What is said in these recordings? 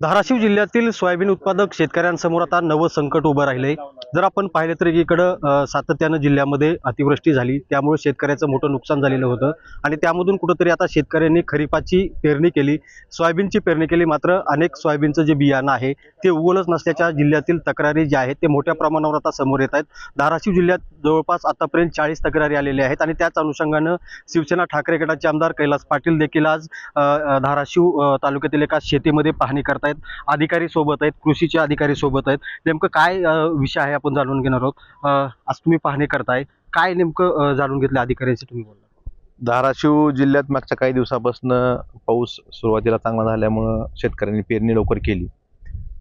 धाराशिव जिल्ह्यातील सोयाबीन उत्पादक शेतकऱ्यांसमोर आता नवं संकट उभं राहिलंय. जर आपण पाहिलं तर एकीकडं सातत्यानं जिल्ह्यामध्ये अतिवृष्टी झाली. त्यामुळे शेतकऱ्याचं मोठं नुकसान झालेलं होतं. आणि त्यामधून कुठंतरी आता शेतकऱ्यांनी खरीपाची पेरणी केली. सोयाबीनची पेरणी केली मात्र अनेक सोयाबीनचं जे बियाणं आहे ते उगवलंच नसल्याच्या जिल्ह्यातील तक्रारी ज्या आहेत ते मोठ्या प्रमाणावर आता समोर येत आहेत. धाराशिव जिल्ह्यात जवळपास आतापर्यंत चाळीस तक्रारी आलेल्या आहेत. आणि त्याच अनुषंगानं शिवसेना ठाकरे गटाचे आमदार कैलास पाटील देखील आज धाराशिव तालुक्यातील एका शेतीमध्ये पाहणी आहेत अधिकारी सोबत आहेत कृषीचे अधिकारी सोबत आहेत. नेमकं काय विषय आहे आपण जाणून घेणार आहोत. आज तुम्ही पाहणी करताय. काय नेमकं जाणून घेतलं अधिकाऱ्यांशी तुम्ही बोलला धाराशिव जिल्ह्यात मागच्या काही दिवसापासून पाऊस सुरुवातीला चांगला झाल्यामुळं शेतकऱ्यांनी पेरणी लवकर केली.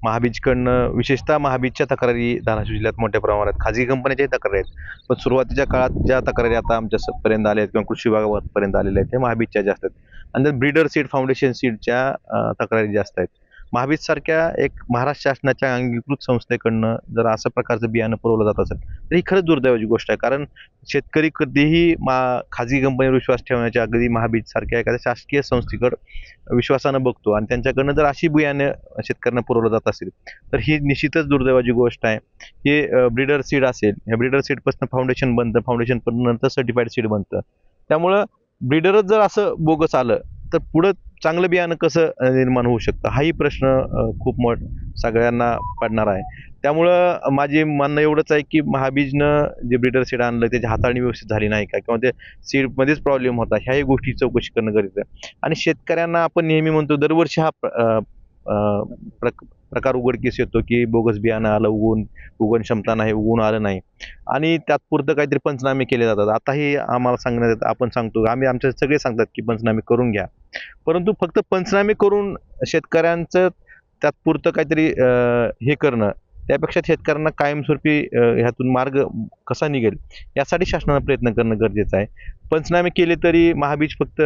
महाबीजकडनं विशेषतः महाबीजच्या तक्रारी धाराशिव जिल्ह्यात मोठ्या प्रमाणात खाजगी कंपन्याच्याही तक्रारी आहेत. पण सुरुवातीच्या काळात ज्या तक्रारी आता आमच्या पर्यंत आल्या आहेत किंवा कृषी विभागापर्यंत आलेल्या आहेत त्या महाबीजच्या जास्त आहेत आणि ब्रीडर सीड फाउंडेशन सीडच्या तक्रारी जास्त आहेत. महावीजसारख्या एक महाराष्ट्र शासनाच्या अंगीकृत संस्थेकडनं जर असं प्रकारचं बियाणं पुरवलं जात असेल तर ही खरंच दुर्दैवाची गोष्ट आहे. कारण शेतकरी कधीही मा खाजगी कंपनीवर विश्वास ठेवण्याच्या अगदी महाबीजसारख्या एखाद्या शासकीय संस्थेकडं विश्वासानं बघतो आणि त्यांच्याकडनं जर अशी बियाणं शेतकऱ्यांना पुरवलं जात असेल तर ही निश्चितच दुर्दैवाची गोष्ट आहे. हे ब्रीडर सीड असेल ह्या ब्रीडर सीडपासून फाउंडेशन बनतं फाउंडेशन पण नंतर सर्टिफाईड सीड बनतं. त्यामुळं ब्रीडरच जर असं बोगस आलं तर पुढं चांगलं बियाणं कसं निर्माण होऊ शकतं? हाही प्रश्न खूप मोठ सगळ्यांना पडणार आहे. त्यामुळं माझे म्हणणं एवढंच आहे की महाबीजनं जे ब्रिडर सीड आणलं त्याची हाताळणी व्यवस्थित झाली नाही का? किंवा ते सीडमध्येच प्रॉब्लेम होता ह्याही गोष्टी चौकशी करणं गरजेचं आहे. आणि शेतकऱ्यांना आपण नेहमी म्हणतो दरवर्षी हा प्र- प्रक- प्रकार उघडकीस येतो की बोगस बियाणं आलं उगवून उगवण क्षमता नाही उगवून आलं नाही. आणि तात्पुरतं काहीतरी पंचनामे केले जातात. आताही आम्हाला सांगण्यात येतात आपण सांगतो आम्ही आमच्या सगळे सांगतात की पंचनामे करून घ्या. परंतु फक्त पंचनामे करून शेतकऱ्यांचं तात्पुरतं काहीतरी हे करणं त्यापेक्षा शेतकऱ्यांना कायमस्वरूपी ह्यातून मार्ग कसा निघेल यासाठी शासनानं प्रयत्न करणं गरजेचं आहे. पंचनामे केले तरी महाबीज फक्त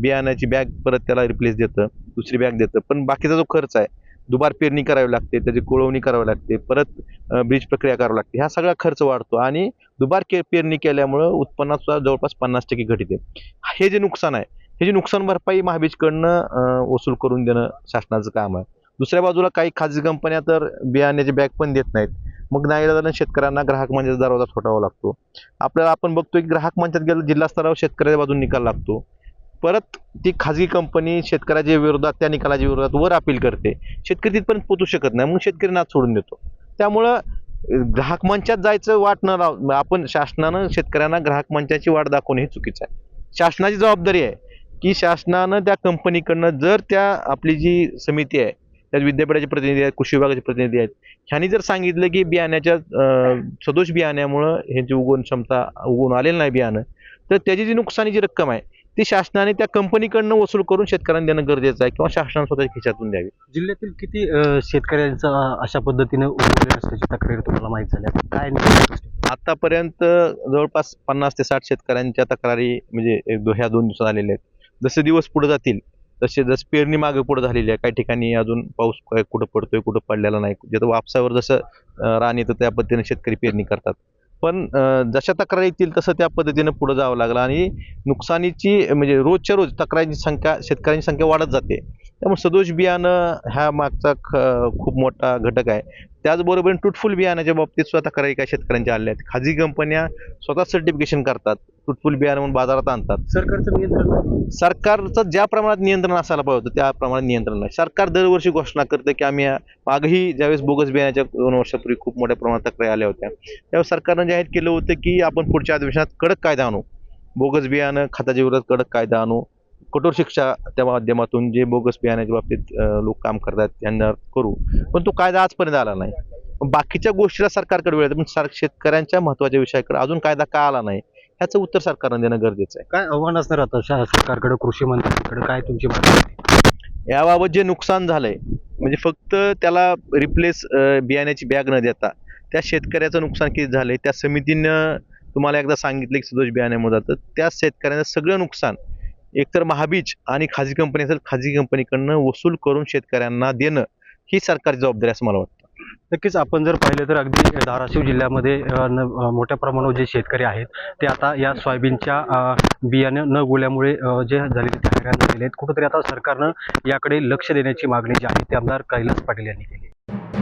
बियाण्याची बॅग परत त्याला रिप्लेस देतं दुसरी बॅग देतं पण बाकीचा जो खर्च आहे दुबार पेरणी करावी लागते त्याची कोळवणी करावी लागते परत अं, बीज प्रक्रिया करावी लागते हा सगळा खर्च वाढतो आणि दुबार के पेरणी केल्यामुळं उत्पन्नात सुद्धा जवळपास पन्नास टक्के घट येते. हे जे नुकसान आहे हे जी नुकसान भरपाई महाबीजकडनं वसूल करून देणं शासनाचं काम आहे. दुसऱ्या बाजूला काही खाजगी कंपन्या तर बियाण्याची बॅग पण देत नाहीत. मग नाही शेतकऱ्यांना ग्राहक मंचाचा दरवाजा ठोठावा लागतो. आपल्याला आपण बघतोय की ग्राहक मंचात गेलं जिल्हा स्तरावर शेतकऱ्याच्या बाजून निकाल लागतो. परत ती खाजगी कंपनी शेतकऱ्याच्या विरोधात त्या निकालाच्या विरोधात वर अपील करते. शेतकरी तिथपर्यंत पोचू शकत नाही मग शेतकरी नाच सोडून देतो. त्यामुळं ग्राहक मंचात जायचं वाट न लाव आपण शासनानं शेतकऱ्यांना ग्राहक मंचाची वाट दाखवणं हे चुकीचं आहे. शासनाची जबाबदारी आहे. की शासनानं त्या कंपनीकडनं जर त्या आपली जी समिती आहे त्यात विद्यापीठाचे प्रतिनिधी आहेत कृषी विभागाचे प्रतिनिधी आहेत ह्यांनी जर सांगितलं की बियाण्याच्या सदोष बियाण्यामुळं ह्यांची उगवण क्षमता उगवून आलेलं नाही बियाणं तर त्याची जी नुकसानीची रक्कम आहे ती शासनाने त्या कंपनीकडनं वसूल करून शेतकऱ्यांना देणं गरजेचं आहे किंवा शासनाने स्वतःच्या खिशातून द्यावी. जिल्ह्यातील किती शेतकऱ्यांचा अशा पद्धतीने तक्रारी तुम्हाला माहीत झाल्या काय आतापर्यंत जवळपास पन्नास ते साठ शेतकऱ्यांच्या तक्रारी म्हणजे ह्या दोन दिवसात आलेल्या आहेत. जसे दिवस पुढे जातील तसे जसं पेरणी मागे पुढे झालेली आहे काही ठिकाणी अजून पाऊस काय कुठं पडतोय कुठं पडलेला नाही जिथं वापसावर जसं राहणी रान येतं त्या पद्धतीने शेतकरी पेरणी करतात. पण जशा तक्रारी येतील तसं त्या पद्धतीनं पुढे जावं लागलं आणि नुकसानीची म्हणजे रोजच्या रोज तक्रारींची संख्या शेतकऱ्यांची संख्या वाढत जाते. त्यामुळे सदोष बियाणं ह्या मागचा ख- खूप मोठा घटक आहे. त्याचबरोबर टूटफुल बियाण्याच्या बाबतीत सुद्धा तक्रारी काही शेतकऱ्यांच्या आल्या आहेत. खाजगी कंपन्या स्वतः सर्टिफिकेशन करतात. टूटफुल बियाणं म्हणून बाजारात आणतात. सरकारचं नियंत्रण. सरकारचं ज्या प्रमाणात नियंत्रण असायला पाहिजे होतं त्या प्रमाणात नियंत्रण नाही. सरकार दरवर्षी घोषणा करतं की आम्ही मागेही ज्यावेळेस बोगस बियाण्याच्या दोन वर्षापूर्वी खूप मोठ्या प्रमाणात तक्रारी आल्या होत्या. त्यावेळेस सरकारनं जाहीर केलं होतं की आपण पुढच्या अधिवेशनात कडक कायदा आणू. बोगस बियाणं खताच्या विरोधात कडक कायदा आणू. कठोर शिक्षा त्या माध्यमातून जे बोगस बियाण्याच्या बाबतीत लोक काम करतात त्यांना करू पण तो कायदा आजपर्यंत आला नाही बाकीच्या गोष्टीला सरकारकडे वेळ. पण सर शेतकऱ्यांच्या महत्त्वाच्या विषयाकडे अजून कायदा का आला नाही ह्याचं उत्तर सरकारनं देणं गरजेचं आहे काय आव्हान असणार आता सरकारकडे कृषी मंत्र्यांकडे काय तुमची मागणी? याबाबत जे नुकसान झालंय म्हणजे फक्त त्याला रिप्लेस बियाण्याची बॅग न देता त्या शेतकऱ्याचं नुकसान किती झालंय त्या समितीनं तुम्हाला एकदा सांगितलं की सदोष बियाण्यामध्ये जातं त्या शेतकऱ्यांचं सगळं नुकसान एकतर महाबीज आणि खाजगी कंपनी असेल खाजगी कंपनीकडनं वसूल करून शेतकऱ्यांना देणं ही सरकारची जबाबदारी असं मला वाटतं. नक्कीच आपण जर पाहिलं तर अगदी धाराशिव जिल्ह्यामध्ये मोठ्या प्रमाणावर जे शेतकरी आहेत ते आता या सोयाबीनच्या बियाणं न गोल्यामुळे जे झालेले ते झालेले आहेत कुठंतरी आता सरकारनं याकडे लक्ष देण्याची मागणी जी आहे ती आमदार कैलास पाटील यांनी केली